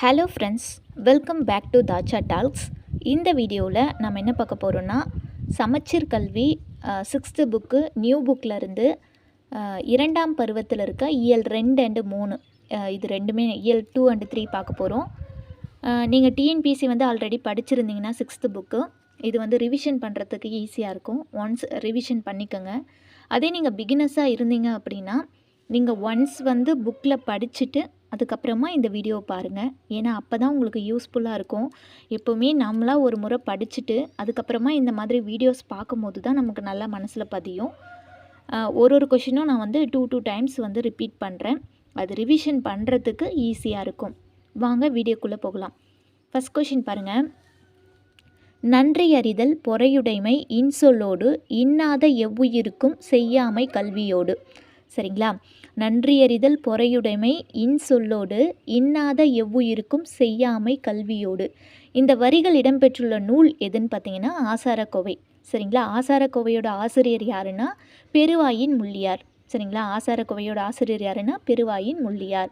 Hello friends welcome back to தாச்சா talks இந்த வீடியோவில் நம்ம என்ன பார்க்க போகிறோன்னா சமச்சீர் கல்வி சிக்ஸ்த்து புக்கு நியூ புக்கிலருந்து இரண்டாம் பருவத்தில் இருக்க இயல் ரெண்டு அண்டு மூணு இது ரெண்டுமே இயல் டூ அண்டு த்ரீ பார்க்க போகிறோம் நீங்கள் டிஎன்பிசி வந்து ஆல்ரெடி படிச்சிருந்தீங்கன்னா சிக்ஸ்த்து புக்கு இது வந்து ரிவிஷன் பண்ணுறதுக்கு ஈஸியாக இருக்கும். ஒன்ஸ் ரிவிஷன் பண்ணிக்கோங்க. அதே நீங்கள் பிகினஸாக இருந்தீங்க அப்படின்னா நீங்கள் ஒன்ஸ் வந்து புக்கில் படிச்சுட்டு அதுக்கப்புறமா இந்த வீடியோ பாருங்கள் ஏன்னா அப்போ தான் உங்களுக்கு யூஸ்ஃபுல்லாக இருக்கும். எப்போவுமே நம்மளாக ஒரு முறை படிச்சுட்டு அதுக்கப்புறமா இந்த மாதிரி வீடியோஸ் பார்க்கும்போது தான் நமக்கு நல்லா மனசில் பதியும். ஒரு ஒரு கொஷினும் நான் வந்து டூ டூ டைம்ஸ் வந்து ரிப்பீட் பண்ணுறேன் அது ரிவிஷன் பண்ணுறதுக்கு ஈஸியாக இருக்கும். வாங்க வீடியோக்குள்ளே போகலாம். ஃபஸ்ட் கொஷின் பாருங்கள் நன்றி அறிதல் பொறையுடைமை இன்சொல்லோடு இன்னாத எவ்வுயிருக்கும் செய்யாமை கல்வியோடு. சரிங்களா? நன்றியறிதல் பொறையுடைமை இன்சொல்லோடு இன்னாத எவ்வுயிருக்கும் செய்யாமை கல்வியோடு. இந்த வரிகள் இடம்பெற்றுள்ள நூல் எதுன்னு பார்த்தீங்கன்னா ஆசாரக்கோவை. சரிங்களா? ஆசாரக்கோவையோட ஆசிரியர் யாருன்னா பெருவாயின் முள்ளியார். சரிங்களா? ஆசாரக்கோவையோட ஆசிரியர் யாருன்னா பெருவாயின் முள்ளியார்.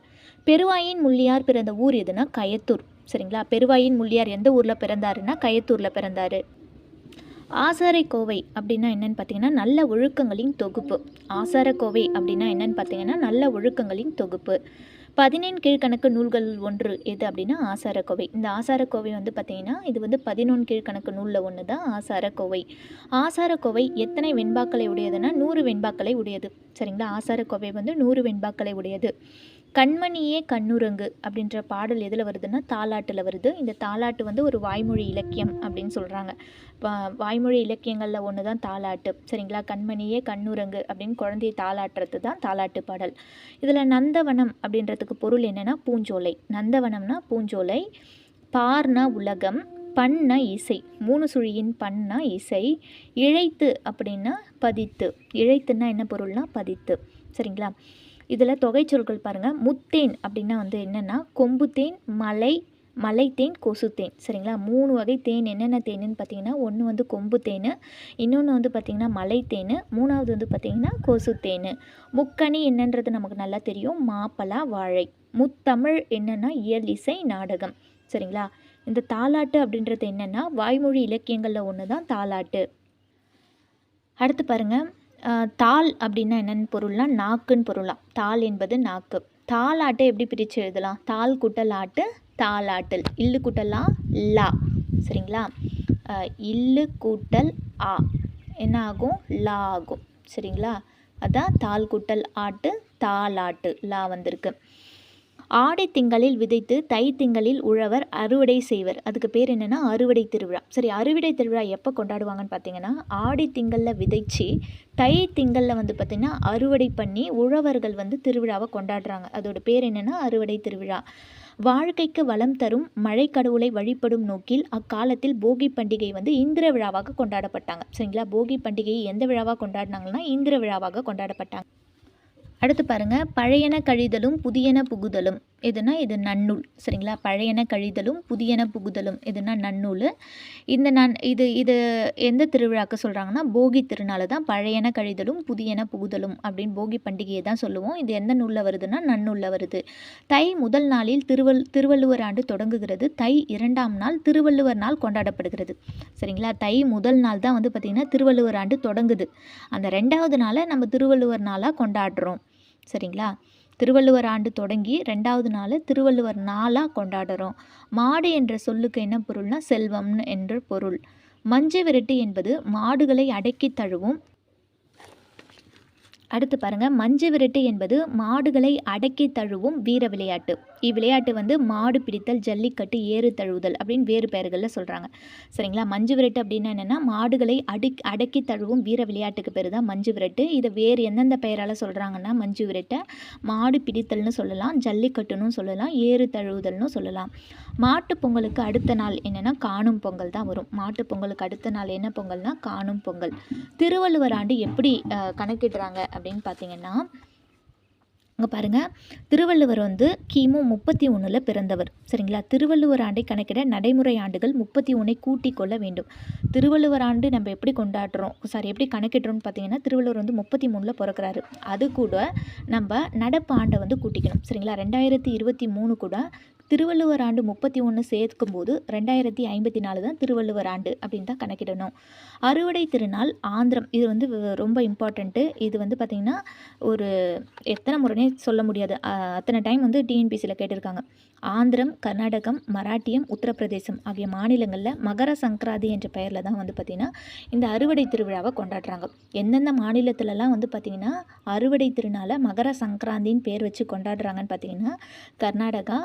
பெருவாயின் முள்ளியார் பிறந்த ஊர் எதுனா கயத்தூர். சரிங்களா? பெருவாயின் முள்ளியார் எந்த ஊரில் பிறந்தாருன்னா கயத்தூரில் பிறந்தார். ஆசாரைக்கோவை அப்படின்னா என்னன்னு பார்த்தீங்கன்னா நல்ல ஒழுக்கங்களின் தொகுப்பு. ஆசாரக்கோவை அப்படின்னா என்னன்னு பார்த்தீங்கன்னா நல்ல ஒழுக்கங்களின் தொகுப்பு. பதினேழு கீழ்கணக்கு நூல்கள் ஒன்று எது அப்படின்னா ஆசாரக்கோவை. இந்த ஆசாரக்கோவை வந்து பார்த்திங்கன்னா இது வந்து பதினொன்று கீழ்கணக்கு நூலில் ஒன்று தான் ஆசாரக்கோவை. ஆசாரக்கோவை எத்தனை வெண்பாக்களை உடையதுன்னா நூறு வெண்பாக்களை உடையது. சரிங்களா? ஆசாரக்கோவை வந்து நூறு வெண்பாக்களை உடையது. கண்மணியே கண்ணுரங்கு அப்படின்ற பாடல் எதில் வருதுன்னா தாலாட்டில் வருது. இந்த தாலாட்டு வந்து ஒரு வாய்மொழி இலக்கியம் அப்படின்னு சொல்கிறாங்க வாய்மொழி இலக்கியங்களில் ஒன்று தான் தாலாட்டு சரிங்களா? கண்மணியே கண்ணுரங்கு அப்படின்னு குழந்தையை தாலாட்டுறது தான் தாலாட்டு பாடல். இதில் நந்தவனம் அப்படின்றதுக்கு பொருள் என்னென்னா பூஞ்சோலை. நந்தவனம்னா பூஞ்சோலை பார்னா உலகம் பண்ண இசை. மூணு சுழியின் பண்ண இசை இழைத்து அப்படின்னா பதித்து. இழைத்துன்னா என்ன பொருள்னா பதித்து. சரிங்களா? இதில் தொகைச்சொற்கள் பாருங்கள் முத்தேன் அப்படின்னா வந்து என்னென்னா கொம்பு தேன் மலை மலைத்தேன் கொசுத்தேன். சரிங்களா? மூணு வகை தேன் என்னென்ன தேனுன்னு பார்த்தீங்கன்னா ஒன்று வந்து கொம்பு தேன் இன்னொன்று வந்து பார்த்திங்கன்னா மலைத்தேன் மூணாவது வந்து பார்த்திங்கன்னா கொசுத்தேன். முக்கணி என்னன்றது நமக்கு நல்லா தெரியும். மாப்பலா வாழை. முத்தமிழ் என்னென்னா இயல் இசை நாடகம். சரிங்களா? இந்த தாலாட்டு அப்படின்றது என்னென்னா வாய்மொழி இலக்கியங்களில் ஒன்று தான் தாலாட்டு அடுத்து பாருங்கள் தாள் அப்படின்னா என்னென்னு பொருள்னா நாக்குன்னு பொருளாம். தாள் என்பது நாக்கு. தாளாட்டை எப்படி பிரித்து எழுதலாம்? தாள் குட்டலாட்டு தாளாட்டல். இல்லு குட்டலா லா. சரிங்களா? இல்லு கூட்டல் ஆ. என்ன ஆகும் லா ஆகும் சரிங்களா? அதான் தாள் குட்டல் ஆட்டு தாளாட்டு லா வந்திருக்கு. ஆடை திங்களில் விதைத்து தை திங்களில் உழவர் அறுவடை செய்வர். அதுக்கு பேர் என்னென்னா அறுவடை திருவிழா. சரி அறுவடை திருவிழா எப்போ கொண்டாடுவாங்கன்னு பார்த்தீங்கன்னா ஆடி திங்களில் விதைச்சி தை திங்களில் வந்து பார்த்திங்கன்னா அறுவடை பண்ணி உழவர்கள் வந்து திருவிழாவை கொண்டாடுறாங்க. அதோட பேர் என்னென்னா அறுவடை திருவிழா. வாழ்க்கைக்கு வளம் தரும் மழை கடவுளை வழிபடும் நோக்கில் அக்காலத்தில் போகி பண்டிகை வந்து இந்திர விழாவாக கொண்டாடப்பட்டாங்க. சரிங்களா? போகி பண்டிகையை எந்த விழாவாக கொண்டாடினாங்கன்னா இந்திர விழாவாக கொண்டாடப்பட்டாங்க. அடுத்து பாருங்கள் பழையன கழிதலும் புதியன புகுதலும். எதுனா இது நன்னூல் சரிங்களா? பழையன கழிதலும் புதியன புகுதலும் எதுனா நன்னூல். இந்த நன் இது இது எந்த திருவிழாக்கு சொல்கிறாங்கன்னா போகி திருநாள் தான் பழையன கழிதலும் புதியன புகுதலும் அப்படின்னு போகி பண்டிகையை தான் சொல்லுவோம். இது எந்த நூலில் வருதுன்னா நன்னூலில் வருது. தை முதல் நாளில் திருவள் திருவள்ளுவர் ஆண்டு தொடங்குகிறது. தை இரண்டாம் நாள் திருவள்ளுவர் நாள் கொண்டாடப்படுகிறது. சரிங்களா? தை முதல் நாள் தான் வந்து பார்த்திங்கன்னா திருவள்ளுவர் ஆண்டு தொடங்குது. அந்த ரெண்டாவது நாளை நம்ம திருவள்ளுவர் நாளாக கொண்டாடுறோம். சரிங்களா? திருவள்ளுவர் ஆண்டு தொடங்கி ரெண்டாவது நாள் திருவள்ளுவர் நாளாக கொண்டாடுறோம். மாடு என்ற சொல்லுக்கு என்ன பொருள்னா செல்வம்னு என்ற பொருள். மஞ்சை விரட்டு என்பது மாடுகளை அடக்கி தழுவும் அடுத்து பாருங்க மஞ்சு விரட்டு என்பது மாடுகளை அடக்கி தழுவும் வீர விளையாட்டு. இவ்விளையாட்டு வந்து மாடு பிடித்தல் ஜல்லிக்கட்டு ஏறு தழுவுதல் அப்படின்னு வேறு பெயர்களில் சொல்கிறாங்க சரிங்களா? மஞ்சு விரட்டு அப்படின்னா என்னென்னா மாடுகளை அடி அடக்கி தழுவும் வீர விளையாட்டுக்கு பேர் தான் மஞ்சு விரட்டு. இதை வேறு எந்தெந்த பெயரால் சொல்கிறாங்கன்னா மஞ்சு விரட்டை மாடு பிடித்தல்னு சொல்லலாம் ஜல்லிக்கட்டுன்னு சொல்லலாம் ஏறு தழுவுதல்னு சொல்லலாம். மாட்டு பொங்கலுக்கு அடுத்த நாள் என்னென்னா காணும் பொங்கல் தான் வரும். மாட்டு பொங்கலுக்கு அடுத்த நாள் என்ன பொங்கல்னால் காணும் பொங்கல். திருவள்ளுவர் ஆண்டு எப்படி கணக்கிடுறாங்க அப்படின்னு பார்த்தீங்கன்னா இங்கே பாருங்கள் திருவள்ளுவர் வந்து கிமு முப்பத்தி ஒன்றில் பிறந்தவர். சரிங்களா? திருவள்ளுவர் ஆண்டை கணக்கிட நடைமுறை ஆண்டுகள் முப்பத்தி ஒன்றை கூட்டி கொள்ள வேண்டும். திருவள்ளுவர் ஆண்டு நம்ம எப்படி கொண்டாடுறோம்? சாரி எப்படி கணக்கிடுறோம்னு பார்த்தீங்கன்னா திருவள்ளுவர் வந்து முப்பத்தி மூணில் பிறக்கிறாரு. அது கூட நம்ம நடப்பு ஆண்டை வந்து கூட்டிக்கணும். சரிங்களா? ரெண்டாயிரத்தி இருபத்தி மூணு கூட திருவள்ளுவர் ஆண்டு முப்பத்தி ஒன்று சேர்க்கும்போது ரெண்டாயிரத்தி ஐம்பத்தி நாலு தான் திருவள்ளுவர் ஆண்டு அப்படின்னு தான் கணக்கிடணும். அறுவடை திருநாள் ஆந்திரம் இது வந்து ரொம்ப இம்பார்ட்டண்ட்டு இது வந்து பார்த்திங்கன்னா ஒரு எத்தனை முறைனே சொல்ல முடியாது. அத்தனை டைம் வந்து டிஎன்பிசியில் கேட்டிருக்காங்க. ஆந்திரம் கர்நாடகம் மராட்டியம் உத்தரப்பிரதேசம் ஆகிய மாநிலங்களில் மகர சங்கராந்தி என்ற பெயரில் தான் வந்து பார்த்திங்கன்னா இந்த அறுவடை திருவிழாவை கொண்டாடுறாங்க. எந்தெந்த மாநிலத்திலலாம் வந்து பார்த்திங்கன்னா அறுவடை திருநாளை மகர சங்கராந்தின்னு பேர் வச்சு கொண்டாடுறாங்கன்னு பார்த்திங்கன்னா கர்நாடகா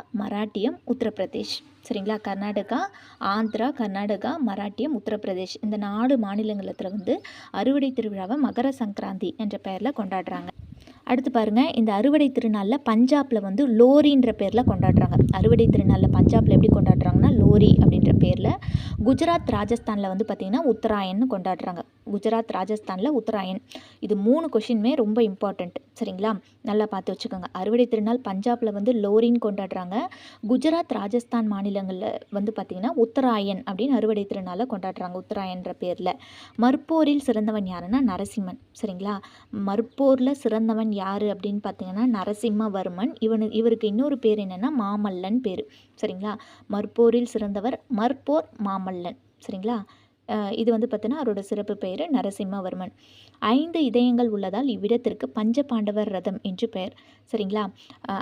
மராட்டியம் உத்தரப்பிரதேஷ். சரிங்களா? கர்நாடகா ஆந்திரா கர்நாடகா மராட்டியம் உத்தரப்பிரதேஷ். இந்த நாடு மாநிலங்களத்தில் வந்து அறுவடை திருவிழாவை மகர சங்கராந்தி என்ற பெயரில் கொண்டாடுறாங்க. அடுத்து பாருங்கள் இந்த அறுவடை திருநாளில் பஞ்சாபில் வந்து லோரின்ற பேரில் கொண்டாடுறாங்க. அறுவடை திருநாளில் பஞ்சாபில் எப்படி கொண்டாடுறாங்கன்னா லோரி அப்படின்ற பேரில் குஜராத் ராஜஸ்தானில் வந்து பார்த்திங்கன்னா உத்தராயன்னு கொண்டாடுறாங்க. குஜராத் ராஜஸ்தானில் உத்தராயன் இது மூணு கொஷினுமே ரொம்ப இம்பார்ட்டண்ட் சரிங்களா? நல்லா பார்த்து வச்சுக்கோங்க. அறுவடை திருநாள் பஞ்சாபில் வந்து லோரின்னு கொண்டாடுறாங்க. குஜராத் ராஜஸ்தான் மாநிலங்களில் வந்து பார்த்திங்கன்னா உத்தராயன் அப்படின்னு அறுவடை திருநாளை கொண்டாடுறாங்க உத்தராயன்ற பேரில். மற்போரில் சிறந்தவன் யாருன்னா நரசிம்மன். சரிங்களா? மற்போரில் சிறந்தவன் யார் அப்படின்னு பார்த்தீங்கன்னா நரசிம்மவர்மன். இவனு இவருக்கு இன்னொரு பேர் என்னென்னா மாமல்லன் பேர். சரிங்களா? மற்போரில் சிறந்தவர் மற்போர் மாமல்லன். சரிங்களா? இது வந்து பார்த்தீங்கன்னா அவரோட சிறப்பு பெயர் நரசிம்மவர்மன். ஐந்து இதயங்கள் உள்ளதால் இவ்விடத்திற்கு பஞ்ச பாண்டவர் ரதம் என்று பெயர். சரிங்களா?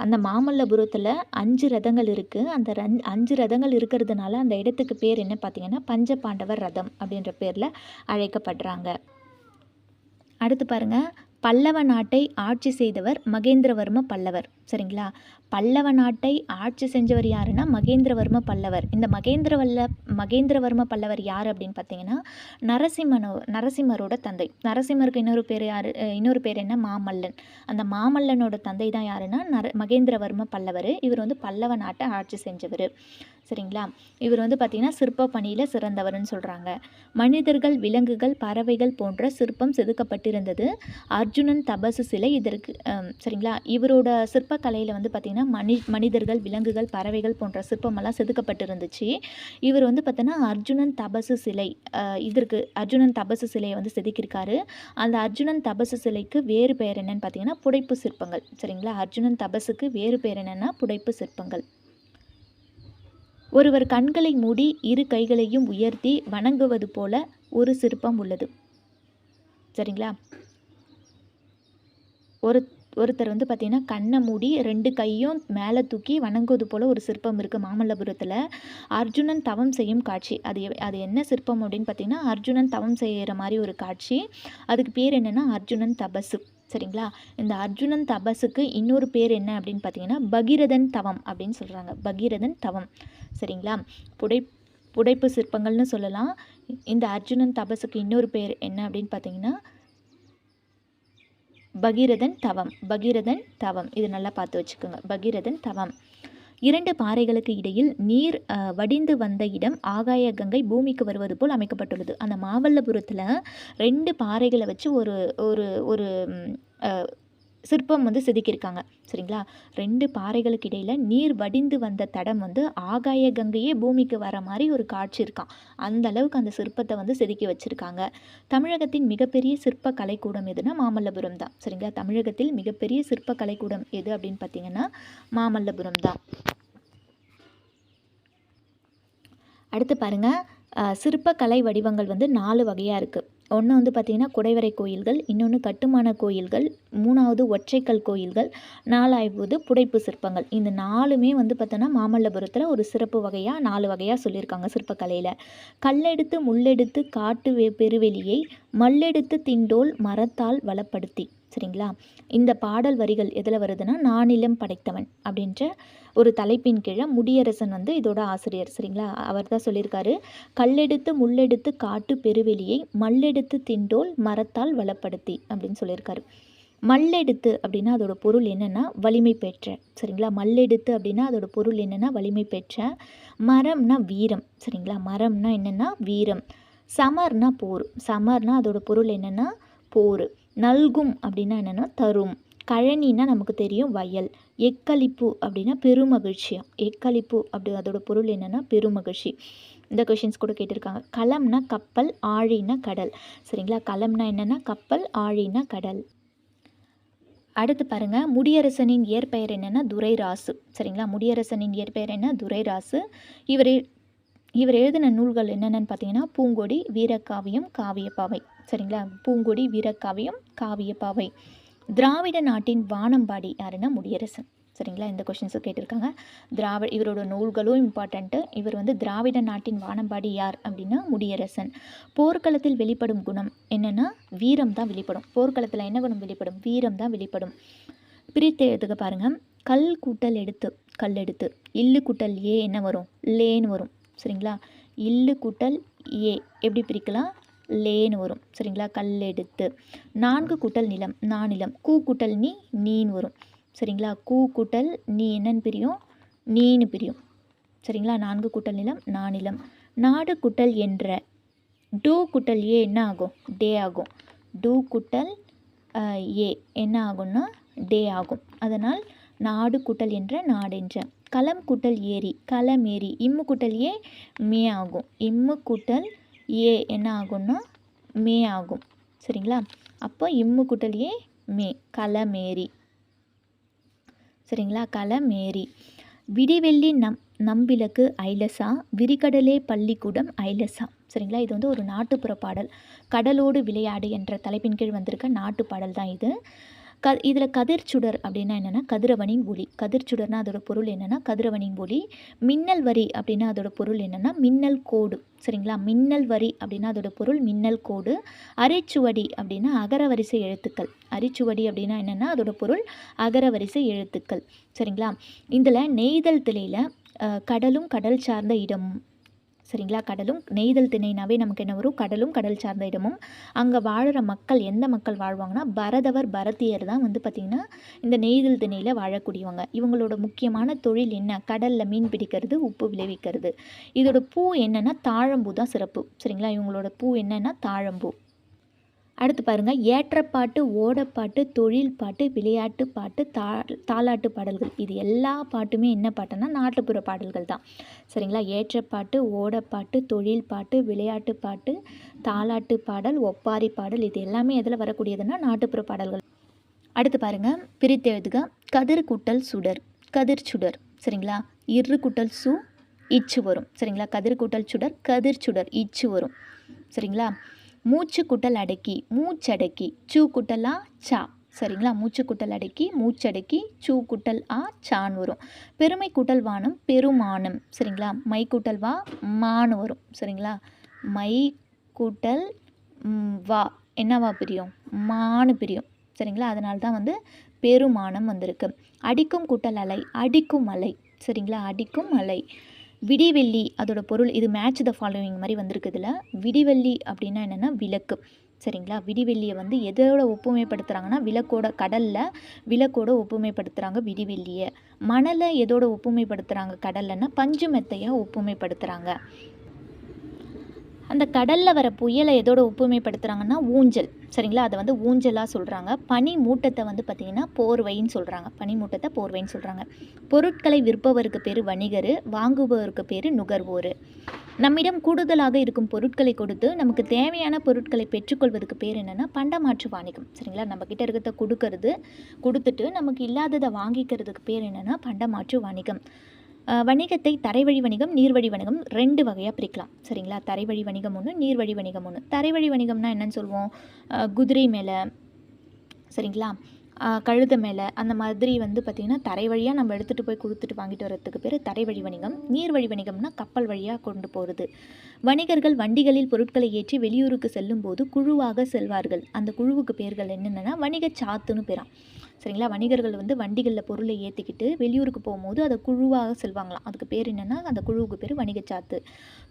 அந்த மாமல்லபுரத்தில் அஞ்சு ரதங்கள் இருக்குது அந்த ரன் அஞ்சு ரதங்கள் இருக்கிறதுனால அந்த இடத்துக்கு பேர் என்ன பார்த்தீங்கன்னா பஞ்ச பாண்டவர் ரதம் அப்படின்ற பேரில் அழைக்கப்படுறாங்க. அடுத்து பாருங்கள் பல்லவ நாட்டை ஆட்சி செய்தவர் மகேந்திரவர்ம பல்லவர். சரிங்களா? பல்லவ நாட்டை ஆட்சி செஞ்சவர் யாருன்னா மகேந்திரவர்ம பல்லவர். இந்த மகேந்திரவல்ல மகேந்திரவர்ம பல்லவர் யார் அப்படின்னு பார்த்தீங்கன்னா நரசிம்மனோ நரசிம்மரோட தந்தை. நரசிம்மருக்கு இன்னொரு பேர் யார் இன்னொரு பேர் என்ன? மாமல்லன். அந்த மாமல்லனோட தந்தை தான் யாருன்னா நர மகேந்திரவர்ம பல்லவர். இவர் வந்து பல்லவ நாட்டை ஆட்சி செஞ்சவர். சரிங்களா? இவர் வந்து பார்த்திங்கன்னா சிற்ப பணியில் சிறந்தவர்னு சொல்கிறாங்க மனிதர்கள் விலங்குகள் பறவைகள் போன்ற சிற்பம் செதுக்கப்பட்டிருந்தது. அர்ஜுனன் தபசு சிலை இதற்கு சரிங்களா? இவரோட சிற்பக்கலையில் வந்து பார்த்திங்கன்னா மனி மனிதர்கள் விலங்குகள் பறவைகள் போன்ற சிற்பமெல்லாம் செதுக்கப்பட்டிருந்துச்சு. இவர் வந்து பார்த்தோன்னா அர்ஜுனன் தபசு சிலை இதற்கு அர்ஜுனன் தபசு சிலையை வந்து செதுக்கியிருக்காரு. அந்த அர்ஜுனன் தபசு சிலைக்கு வேறு பெயர் என்னன்னு பார்த்தீங்கன்னா புடைப்பு சிற்பங்கள் சரிங்களா? அர்ஜுனன் தபசுக்கு வேறு பெயர் என்னன்னா புடைப்பு சிற்பங்கள். ஒருவர் கண்களை மூடி இரு கைகளையும் உயர்த்தி வணங்குவது போல ஒரு சிற்பம் உள்ளது. சரிங்களா? ஒரு ஒருத்தர் வந்து பார்த்தீங்கன்னா கண்ணை மூடி ரெண்டு கையும் மேலே தூக்கி வணங்குவது போல் ஒரு சிற்பம் இருக்குது மாமல்லபுரத்தில். அர்ஜுனன் தவம் செய்யும் காட்சி. அது எ- அது என்ன சிற்பம் அப்படின்னு பார்த்தீங்கன்னா அர்ஜுனன் தவம் செய்கிற மாதிரி ஒரு காட்சி. அதுக்கு பேர் என்னென்னா அர்ஜுனன் தபசு. சரிங்களா? இந்த அர்ஜுனன் தபஸுக்கு இன்னொரு பேர் என்ன அப்படின்னு பார்த்தீங்கன்னா பகீரதன் தவம் அப்படின்னு சொல்கிறாங்க பகீரதன் தவம். சரிங்களா? புடை புடைப்பு சிற்பங்கள்னு சொல்லலாம். இந்த அர்ஜுனன் தபசுக்கு இன்னொரு பேர் என்ன அப்படின்னு பார்த்தீங்கன்னா பகீரதன் தவம். பகீரதன் தவம். இது நல்லா பார்த்து வச்சுக்கோங்க. பகீரதன் தவம். இரண்டு பாறைகளுக்கு இடையில் நீர் வடிந்து வந்த இடம் ஆகாய கங்கை பூமிக்கு வருவது போல் அமைக்கப்பட்டுள்ளது. அந்த மாமல்லபுரத்தில் ரெண்டு பாறைகளை வச்சு ஒரு ஒரு ஒரு சிற்பம் வந்து செதுக்கியிருக்காங்க. சரிங்களா? ரெண்டு பாறைகளுக்கு இடையில் நீர் வடிந்து வந்த தடம் வந்து ஆகாய கங்கையே பூமிக்கு வர மாதிரி ஒரு காட்சி இருக்கான் அந்த அளவுக்கு அந்த சிற்பத்தை வந்து செதுக்கி வச்சுருக்காங்க. தமிழகத்தின் மிகப்பெரிய சிற்ப கலைக்கூடம் எதுனா மாமல்லபுரம் தான். சரிங்களா? தமிழகத்தில் மிகப்பெரிய சிற்ப கலைக்கூடம் எது அப்படின்னு பார்த்தீங்கன்னா மாமல்லபுரம் தான். அடுத்து பாருங்கள் சிற்பக்கலை வடிவங்கள் வந்து நாலு வகையாக இருக்குது ஒன்று வந்து பார்த்திங்கன்னா குடைவரை கோயில்கள் இன்னொன்று கட்டுமான கோயில்கள் மூணாவது ஒற்றைக்கல் கோயில்கள் நாலாவது புடைப்பு சிற்பங்கள். இந்த நாலுமே வந்து பார்த்தோன்னா மாமல்லபுரத்தில் ஒரு சிறப்பு வகையாக நாலு வகையாக சொல்லியிருக்காங்க சிற்பக்கலையில். கல்லெடுத்து முள்ளெடுத்து காட்டு வே- பெருவெளியை மல்லெடுத்து திண்டோல் மரத்தால் வளப்படுத்தி. சரிங்களா? இந்த பாடல் வரிகள் எதில் வருதுன்னா நானிலம் படைத்தவன் அப்படின்ற ஒரு தலைப்பின் கீழே முடியரசன் வந்து இதோட ஆசிரியர் சரிங்களா? அவர் தான் சொல்லியிருக்காரு. கல்லெடுத்து முள்ளெடுத்து காட்டு பெருவெளியை மல்லெடுத்து திண்டோல் மரத்தால் வளப்படுத்தி அப்படின்னு சொல்லியிருக்காரு. மல்லெடுத்து அப்படின்னா அதோட பொருள் என்னென்னா வலிமை பெற்ற சரிங்களா? மல்லெடுத்து அப்படின்னா அதோட பொருள் என்னென்னா வலிமை பெற்ற மரம்னா வீரம் சரிங்களா? மரம்னா என்னென்னா வீரம். சமர்னா போர் சமர்னா அதோட பொருள் என்னென்னா போர். நல்கும் அப்படின்னா என்னென்னா தரும். கழனின்னா நமக்கு தெரியும் வயல். எக்களிப்பு அப்படின்னா பெருமகிழ்ச்சியம் எக்களிப்பு அப்படி அதோட பொருள் என்னென்னா பெருமகிழ்ச்சி. இந்த கொஷின்ஸ் கூட கேட்டிருக்காங்க. களம்னா கப்பல் ஆழினா கடல். சரிங்களா? களம்னா என்னென்னா கப்பல் ஆழினா கடல். அடுத்து பாருங்கள் முடியரசனின் இயற்பெயர் என்னென்னா துரைராசு. சரிங்களா? முடியரசனின் இயற்பெயர் என்ன? துரைராசு. இவர் இவர் எழுதின நூல்கள் என்னென்னு பார்த்தீங்கன்னா பூங்கொடி வீரக்காவியம் காவியப்பாவை. சரிங்களா? பூங்கொடி வீரக்காவியம் காவியப்பாவை. திராவிட நாட்டின் வானம்பாடி யாருன்னா முடியரசன். சரிங்களா? இந்த கொஷின்ஸும் கேட்டிருக்காங்க. திராவிட இவரோட நூல்களும் இம்பார்ட்டண்ட்டு இவர் வந்து திராவிட நாட்டின் வானம்பாடி யார் அப்படின்னா முடியரசன். போர்க்களத்தில் வெளிப்படும் குணம் என்னென்னா வீரம் தான் வெளிப்படும். போர்க்களத்தில் என்ன குணம் வெளிப்படும்? வீரம் தான் வெளிப்படும். பிரித்து எழுதுக பாருங்கள் கல் கூட்டல் எடுத்து கல் எடுத்து. இல்லு கூட்டல் ஏ என்ன வரும்? லேன்னு வரும். சரிங்களா? இல்லு கூட்டல் ஏ. எப்படி பிரிக்கலாம்? லேன்னு வரும். சரிங்களா? கல் எடுத்து. நான்கு கூட்டல் நிலம் நானிலம் கூ கூட்டல் நீ நீன்னு வரும். சரிங்களா? கூ கூட்டல் நீ என்னன்னு பிரியும்? நீன்னு பிரியும். சரிங்களா? நான்கு கூட்டல் நிலம் நானிலம் நாடு குட்டல் என்ற டூ குட்டல் ஏ என்ன ஆகும்? டே ஆகும். டூ குட்டல் ஏ என்ன ஆகும்னா டே ஆகும். அதனால் நாடு குட்டல் என்ற நாடென்ற களம் குட்டல் ஏரி களம் ஏரி இம்மு குட்டல் ஏ மே ஆகும். இம்மு குட்டல் ஏ என்ன ஆகும்னா மே ஆகும். சரிங்களா? அப்போ இம்மு குட்டலியே மே கலமேரி சரிங்களா? கலமேரி விடிவெள்ளி நம் நம்பிலக்கு ஐலசா விரிகடலே பள்ளிக்கூடம் ஐலசா. சரிங்களா? இது வந்து ஒரு நாட்டுப்புற பாடல். கடலோடு விளையாடு என்ற தலைப்பின் கீழ் வந்திருக்க நாட்டு பாடல் தான் இது. க இதில் கதிர்ச்சுடர் அப்படின்னா என்னென்னா கதிரவனின் ஒளி. கதிர்ச்சுடர்னா அதோட பொருள் என்னென்னா கதிரவனின் ஒளி. மின்னல் வரி அப்படின்னா அதோட பொருள் என்னென்னா மின்னல் கோடு. சரிங்களா? மின்னல் வரி அப்படின்னா அதோட பொருள் மின்னல் கோடு. அரைச்சுவடி அப்படின்னா அகரவரிசை எழுத்துக்கள். அரிச்சுவடி அப்படின்னா என்னென்னா அதோட பொருள் அகரவரிசை எழுத்துக்கள். சரிங்களா? இதில் நெய்தல் திலையில் கடலும் கடல் சார்ந்த இடமும் சரிங்களா? கடலும் நெய்தல் திணைனாவே நமக்கு என்ன வரும்? கடலும் கடல் சார்ந்த இடமும். அங்கே வாழ்கிற மக்கள் எந்த மக்கள் வாழ்வாங்கன்னா பரதவர் பரத்தியர் தான் வந்து பார்த்திங்கன்னா இந்த நெய்தல் திணையில் வாழக்கூடியவங்க. இவங்களோட முக்கியமான தொழில் என்ன? கடலில் மீன் பிடிக்கிறது உப்பு விளைவிக்கிறது. இதோட பூ என்னென்னா தாழம்பூ தான் சிறப்பு. சரிங்களா? இவங்களோட பூ என்னென்னா தாழம்பூ. அடுத்து பாருங்கள் ஏற்றப்பாட்டு ஓடப்பாட்டு தொழில் பாட்டு விளையாட்டு பாட்டு தா தாலாட்டு பாடல்கள். இது எல்லா பாட்டுமே என்ன பாட்டுன்னா நாட்டுப்புற பாடல்கள் தான். சரிங்களா? ஏற்றப்பாட்டு ஓடப்பாட்டு தொழில் பாட்டு விளையாட்டு பாட்டு தாலாட்டு பாடல் ஒப்பாரி பாடல் இது எல்லாமே எதில் வரக்கூடியதுன்னா நாட்டுப்புற பாடல்கள். அடுத்து பாருங்கள் பிரித்து எழுதுக. கதிர் குட்டல் சுடர் கதிர் சுடர். சரிங்களா? இரு குட்டல் சு இச்சு வரும். சரிங்களா? கதிர் குட்டல் சுடர் கதிர் சுடர் இச்சு வரும். சரிங்களா? மூச்சு குட்டல் அடக்கி மூச்சடக்கி சூ குட்டலா சா. சரிங்களா? மூச்சு குட்டல் அடக்கி மூச்சடக்கி சூ குட்டல் ஆ சான் வரும். பெருமை குட்டல் வானம் பெருமானம். சரிங்களா? மை குட்டல் வா மானு வரும். சரிங்களா? மை கூட்டல் வா. என்னவா பிரியும்? மானு பிரியும். சரிங்களா? அதனால தான் வந்து பெருமானம் வந்திருக்கு. அடிக்கும் குட்டல் அலை அடிக்கும் அலை. சரிங்களா? அடிக்கும் அலை. விடிவெள்ளி அதோட பொருள் இது மேட்ச் த ஃபாலோவிங் மாதிரி வந்திருக்கு இதில் விடிவெள்ளி அப்படின்னா என்னென்னா விளக்கு. சரிங்களா? விடிவெள்ளியை வந்து எதோட ஒப்புமைப்படுத்துகிறாங்கன்னா விளக்கோட கடலில் விளக்கோட ஒப்புமைப்படுத்துகிறாங்க விடிவெள்ளியை. மணலை எதோட ஒப்புமைப்படுத்துகிறாங்க கடல்லன்னா பஞ்சு மெத்தையாக ஒப்புமைப்படுத்துகிறாங்க அந்த கடலில் வர புயலை எதோட ஒப்புமைப்படுத்துகிறாங்கன்னா ஊஞ்சல். சரிங்களா? அதை வந்து ஊஞ்சலாக சொல்கிறாங்க பனி மூட்டத்தை வந்து பார்த்திங்கன்னா போர்வைன்னு சொல்கிறாங்க பனி மூட்டத்தை போர்வைன்னு சொல்கிறாங்க பொருட்களை விற்பவருக்கு பேர் வணிகர் வாங்குபவருக்கு பேர் நுகர்வோர். நம்மிடம் கூடுதலாக இருக்கும் பொருட்களை கொடுத்து நமக்கு தேவையான பொருட்களை பெற்றுக்கொள்வதுக்கு பேர் என்னென்னா பண்டமாற்று வாணிகம். சரிங்களா? நம்மக்கிட்ட இருக்கிறத கொடுக்கறது கொடுத்துட்டு நமக்கு இல்லாததை வாங்கிக்கிறதுக்கு பேர் என்னென்னா பண்டமாற்று வாணிகம். வணிகத்தை தரைவழி வணிகம் நீர்வழி வணிகம் ரெண்டு வகையாக பிரிக்கலாம். சரிங்களா? தரைவழி வணிகம் ஒன்று நீர்வழி வணிகம் ஒன்று தரைவழி வணிகம்னா என்னன்னு சொல்லுவோம்? குதிரை மேலே. சரிங்களா? கழுத மேலே அந்த மாதிரி வந்து பார்த்திங்கன்னா தரை வழியாக நம்ம எடுத்துகிட்டு போய் கொடுத்துட்டு வாங்கிட்டு வர்றதுக்கு பேர் தரை வழி வணிகம். நீர் வழி வணிகம்னா கப்பல் வழியாக கொண்டு போகிறது வணிகர்கள் வண்டிகளில் பொருட்களை ஏற்றி வெளியூருக்கு செல்லும்போது குழுவாக செல்வார்கள். அந்த குழுவுக்கு பேர்கள் என்னென்னா வணிக சாத்துன்னு பேராம் சரிங்களா? வணிகர்கள் வந்து வண்டிகளில் பொருளை ஏற்றிக்கிட்டு வெளியூருக்கு போகும்போது அதை குழுவாக செல்வாங்களாம். அதுக்கு பேர் என்னென்னா அந்த குழுவுக்கு பேர் வணிகச்சாத்து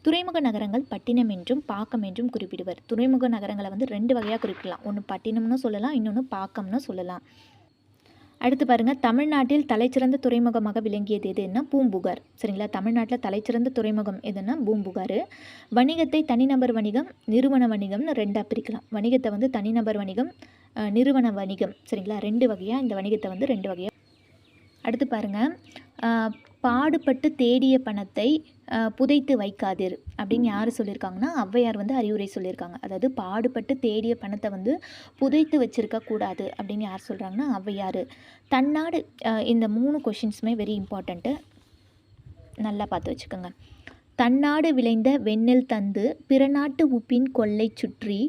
துறைமுக நகரங்கள் பட்டினம் என்றும் பாக்கம் என்றும் குறிப்பிடுவர். துறைமுக நகரங்களை வந்து ரெண்டு வகையாக குறிப்பிடலாம். ஒன்று பட்டினம்னு சொல்லலாம் இன்னொன்று பாக்கம்னு சொல்லலாம். அடுத்து பாருங்கள் தமிழ்நாட்டில் தலைச்சிறந்த துறைமுகமாக விளங்கியது எதுன்னா பூம்புகார். சரிங்களா? தமிழ்நாட்டில் தலைச்சிறந்த துறைமுகம் எதுன்னா பூம்புகார். வணிகத்தை தனிநபர் வணிகம் நிறுவன வணிகம்னு ரெண்டாக பிரிக்கலாம். வணிகத்தை வந்து தனிநபர் வணிகம் நிறுவன வணிகம். சரிங்களா? ரெண்டு வகையாக இந்த வணிகத்தை வந்து ரெண்டு வகையாக அடுத்து பாருங்கள் பாடுபட்டு தேடிய பணத்தை புதைத்து வைக்காதீர் அப்படின்னு யார் சொல்லியிருக்காங்கன்னா ஔவையார் வந்து அறிவுரை சொல்லியிருக்காங்க அதாவது பாடுபட்டு தேடிய பணத்தை வந்து புதைத்து வச்சுருக்கக்கூடாது அப்படின்னு யார் சொல்கிறாங்கன்னா ஔவையார். தன்னாடு இந்த மூணு கொஷின்ஸுமே வெரி இம்பார்ட்டண்ட்டு நல்லா பார்த்து வச்சுக்கோங்க. தன்னாடு விளைந்த வெண்ணில் தந்து பிறநாட்டு உப்பின் கொள்ளை சுற்றி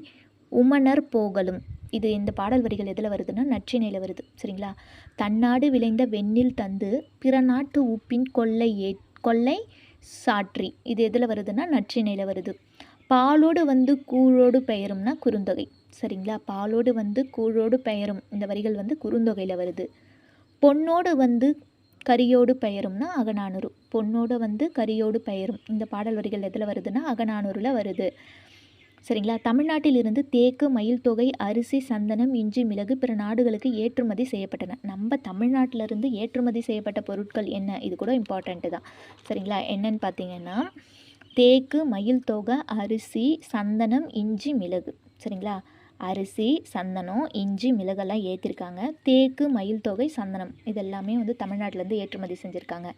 உமனர் போகலும். இது இந்த பாடல் வரிகள் எதில் வருதுன்னா நற்றினையில் வருது சரிங்களா? தன்னாடு விளைந்த வெண்ணில் தந்து பிற நாட்டு உப்பின் கொள்ளை ஏ கொள்ளை சாற்றி. இது எதில் வருதுன்னா நற்றினையில் வருது. பாலோடு வந்து கூழோடு பெயரும்னா குறுந்தொகை சரிங்களா? பாலோடு வந்து கூழோடு பெயரும். இந்த வரிகள் வந்து குறுந்தொகையில் வருது. பொன்னோடு வந்து கரியோடு பெயரும்னா அகநானூறு. பொன்னோடு வந்து கரியோடு பெயரும். இந்த பாடல் வரிகள் எதில் வருதுன்னா அகநானூரில் வருது. சரிங்களா? தமிழ்நாட்டிலிருந்து தேக்கு மயில் தொகை அரிசி சந்தனம் இஞ்சி மிளகு பிற நாடுகளுக்கு ஏற்றுமதி செய்யப்பட்டன. நம்ம தமிழ்நாட்டிலிருந்து ஏற்றுமதி செய்யப்பட்ட பொருட்கள் என்ன? இது கூட இம்பார்ட்டண்ட்டு தான். சரிங்களா? என்னன்னு பார்த்தீங்கன்னா தேக்கு மயில் தொகை அரிசி சந்தனம் இஞ்சி மிளகு. சரிங்களா? அரிசி சந்தனம் இஞ்சி மிளகெல்லாம் ஏற்றிருக்காங்க தேக்கு மயில் தொகை சந்தனம் இதெல்லாமே வந்து தமிழ்நாட்டிலேருந்து ஏற்றுமதி செஞ்சுருக்காங்க.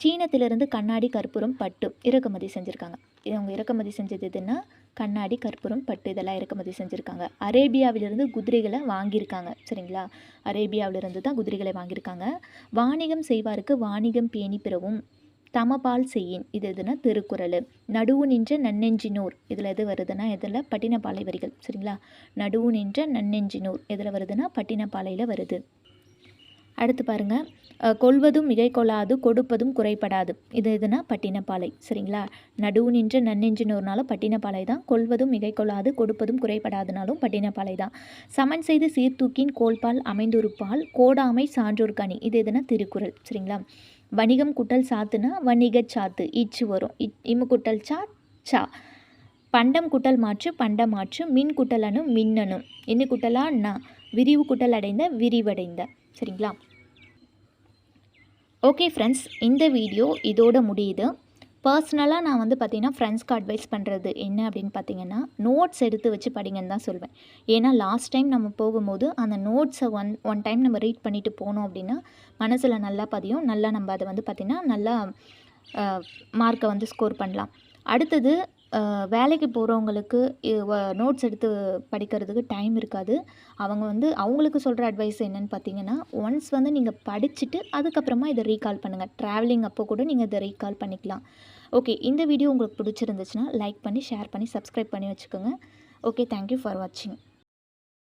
சீனத்திலிருந்து கண்ணாடி கற்பூரம் பட்டு இறக்குமதி செஞ்சுருக்காங்க. இவங்க இறக்குமதி செஞ்சது எதுன்னா கண்ணாடி கற்பூரம் பட்டு இதெல்லாம் இறக்குமதி செஞ்சுருக்காங்க. அரேபியாவிலிருந்து குதிரைகளை வாங்கியிருக்காங்க. சரிங்களா? அரேபியாவிலிருந்து தான் குதிரைகளை வாங்கியிருக்காங்க. வாணிகம் செய்வாருக்கு வாணிகம் பேணி பிறவும் தமபால் செய்யின். இது எதுனா திருக்குறள். நடுவு நின்ற நன்னெஞ்சினூர். இதில் எது வருதுன்னா? இதில் பட்டினப்பாலை வரிகள். சரிங்களா? நடுவு நின்ற நன்னெஞ்சினூர். எதில் வருதுன்னா? பட்டினப்பாலையில் வருது. அடுத்து பாருங்கள் கொள்வதும் மிகை கொள்ளாது கொடுப்பதும் குறைபடாது. இது எதுனா பட்டினப்பாலை சரிங்களா? நடுவு நின்ற நன்னெஞ்சினோர்னாலும் பட்டினப்பாலை தான். கொள்வதும் மிகை கொள்ளாது கொடுப்பதும் குறைபடாதுனாலும் பட்டினப்பாலை தான். சமன் செய்து சீர்தூக்கின் கோல்பால் அமைந்தொருப்பால் கோடாமை சான்றோர் கனி. இது எதுனா திருக்குறள் சரிங்களா? வணிகம் குட்டல் சாத்துனா வணிகச் சாத்து இச்சு வரும். இ- இம்மு குட்டல் சா சா. பண்டம் குட்டல் மாற்று பண்டம் மாற்று மின் குட்டல் அணு மின்னணு. என்ன குட்டலா நான் விரிவு குட்டல் அடைந்த விரிவடைந்த. சரிங்களா? ஓகே ஃப்ரெண்ட்ஸ் இந்த வீடியோ இதோட முடியுது. பர்சனலாக நான் வந்து பார்த்தீங்கன்னா ஃப்ரெண்ட்ஸ்க்கு அட்வைஸ் பண்ணுறது என்ன அப்படின்னு பார்த்தீங்கன்னா நோட்ஸ் எடுத்து வச்சு படிங்கன்னு தான் சொல்வேன். ஏன்னா லாஸ்ட் டைம் நம்ம போகும்போது அந்த நோட்ஸை ஒன் ஒன் டைம் நம்ம ரீட் பண்ணிவிட்டு போனோம் அப்படின்னா மனசில் நல்லா பதியும். நல்லா நம்ம அதை வந்து பார்த்திங்கன்னா நல்லா மார்க்கை வந்து ஸ்கோர் பண்ணலாம். அடுத்தது வேலைக்கு போகிறவங்களுக்கு நோட்ஸ் எடுத்து படிக்கிறதுக்கு டைம் இருக்காது. அவங்க வந்து அவங்களுக்கு சொல்கிற அட்வைஸ் என்னன்னு பார்த்தீங்கன்னா ஒன்ஸ் வந்து நீங்கள் படிச்சுட்டு அதுக்கப்புறமா இதை ரீகால் பண்ணுங்கள் ட்ராவலிங் அப்போ கூட நீங்கள் இதை ரீகால் பண்ணிக்கலாம். ஓகே இந்த வீடியோ உங்களுக்கு பிடிச்சிருந்துச்சுன்னா லைக் பண்ணி ஷேர் பண்ணி சப்ஸ்கிரைப் பண்ணி வச்சுக்கோங்க. ஓகே தேங்க்யூ ஃபார் வாட்சிங்